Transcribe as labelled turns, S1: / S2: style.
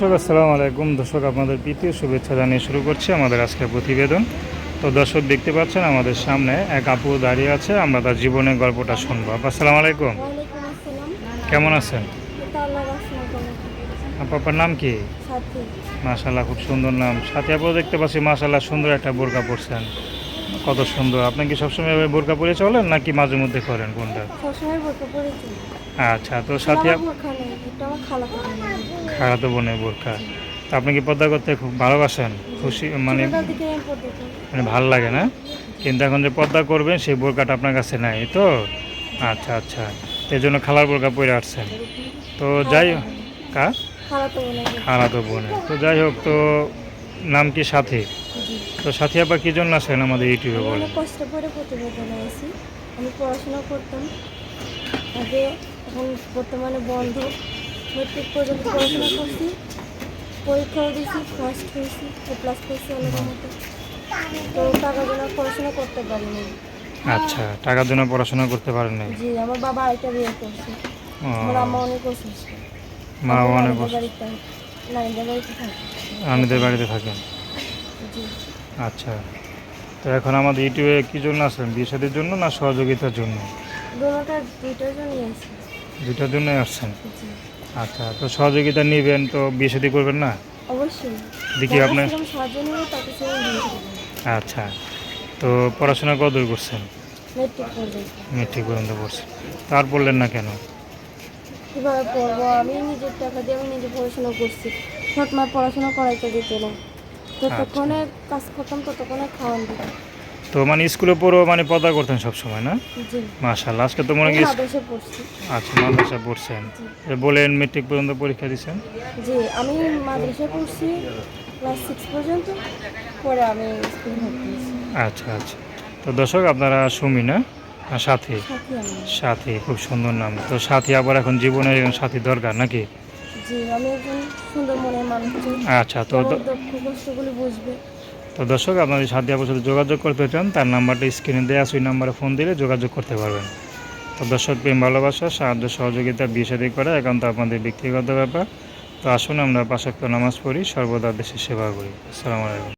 S1: দর্শক আসসালামু আলাইকুম। দর্শক আপনাদের প্রীতীয় শুভেচ্ছা জানিয়ে শুরু করছি আমাদের আজকের প্রতিবেদন। তো দর্শক দেখতে পাচ্ছেন আমাদের সামনে এক আপু দাঁড়িয়ে আছে আমরা তার জীবনের গল্পটা শুনব। আপু আসসালামু আলাইকুম। কেমন আছেন?
S2: এটা আল্লাহ রাসনা করেন
S1: আপু আপনার নাম কি?
S2: সাথে।
S1: মাশাল্লাহ খুব সুন্দর নাম। সাথে আপু দেখতে পাচ্ছি মাশাল্লাহ সুন্দর একটা বোরকা পরছেন। কত সুন্দর। আপনি কি সবসময় এভাবে বোরকা পরে চলেন নাকি মাঝে মধ্যে করেন কোনটা?
S2: সবসময় বোরকা পরেছি
S1: আচ্ছা তো সাথে
S2: আমার বোরখা নেই এটা খালা খালা
S1: খারাপ বোনের বোরকা তা আপনি কি পর্দা করতে খুব ভালোবাসেন? খুশি মানে মানে ভালো লাগে না? কিন্তু এখন যে পর্দা করবেন সেই বোরকাটা আপনার কাছে নাই তো? আচ্ছা আচ্ছা। এই জন্য খালার বোরকা পরে আসছেন। তো যাই হোক কা
S2: খালা তো বলে
S1: খালা তো বোনে তো যাই হোক তো নাম কি সাথী? তো সাথী আবার কী জন্য আসেন আমাদের ইউটিউবে
S2: বলে কষ্ট করে প্রতিবেদনে আছি আমি পড়াশোনা করতাম। আগে এখন বর্তমানে বন্ধ। মেট্রিক পর্যন্ত পড়াশোনা করছি। পরীক্ষাও দিয়েছি ফার্স্ট হয়েছি এ প্লাস পেয়েছি আলাদা মতো। তো টাকা জন্য পড়াশোনা করতে পারিনি।
S1: আচ্ছা টাকার জন্য পড়াশোনা করতে পারেন নাই
S2: জি আমার বাবা আরেকটা বিয়ে করছে।
S1: ও,
S2: আমার আম্মা অনেক অসুস্থ।
S1: মা অনেক অসুস্থ।
S2: বাড়িতে
S1: আমাদের বাড়িতে থাকেন? আচ্ছা। তো এখন আমাদের ইউটিউবে কী জন্য আসেন বিয়ে শাদির জন্য না সহযোগিতার জন্য? দুটার জন্যই আসছেন? আচ্ছা তো সহযোগিতা নেবেন তো বিয়ে শাদি করবেন না?
S2: অবশ্যই।
S1: দেখি আপনার আচ্ছা। তো পড়াশোনা কতদূর করছেন?
S2: মেট্রিক পর্যন্ত।
S1: মেট্রিক পর্যন্ত পড়ছেন। তার পড়লেন না কেন?
S2: কীভাবে পড়ব? আমি নিজের টাকা দিয়ে আমি নিজে পড়াশোনা করছি। ছোট মা পড়াশোনা করাইতে দিত না। যতক্ষণে কাজ করতাম ততক্ষণে খাওয়ান দিত।
S1: তো মানে স্কুলে পড়েও মানে পদা করতেন সব সময় না?
S2: জি।
S1: মাশাল্লাহ আজকে তো মনে
S2: পড়ছি।
S1: আচ্ছা মাদ্রাসা পড়ছেন। বলেন মেট্রিক পর্যন্ত পরীক্ষা দিচ্ছেন
S2: জি আমি মাদ্রাসায় পড়ছি ক্লাস সিক্স পর্যন্ত। পরে আমি স্কুল
S1: আচ্ছা আচ্ছা। তো দর্শক আপনারা সুমি না? সাথী
S2: সাথী।
S1: সাথী খুব সুন্দর নাম। তো সাথী আবার এখন জীবনের একজন সাথী দরকার নাকি? আচ্ছা তো তো দর্শক আপনাদের সাথে আপনার সাথে যোগাযোগ করতে চান তার নাম্বারটা স্ক্রিনে দেওয়া ওই নাম্বারে ফোন দিলে যোগাযোগ করতে পারবেন। তো দর্শক প্রেম ভালোবাসা সাহায্য সহযোগিতা বিয়ে করা একান্ত আপনাদের ব্যক্তিগত ব্যাপার। তো আসুন আমরা পাশাক্ত নামাজ পড়ি সর্বদা দেশের সেবা করি। আসসালামু আলাইকুম।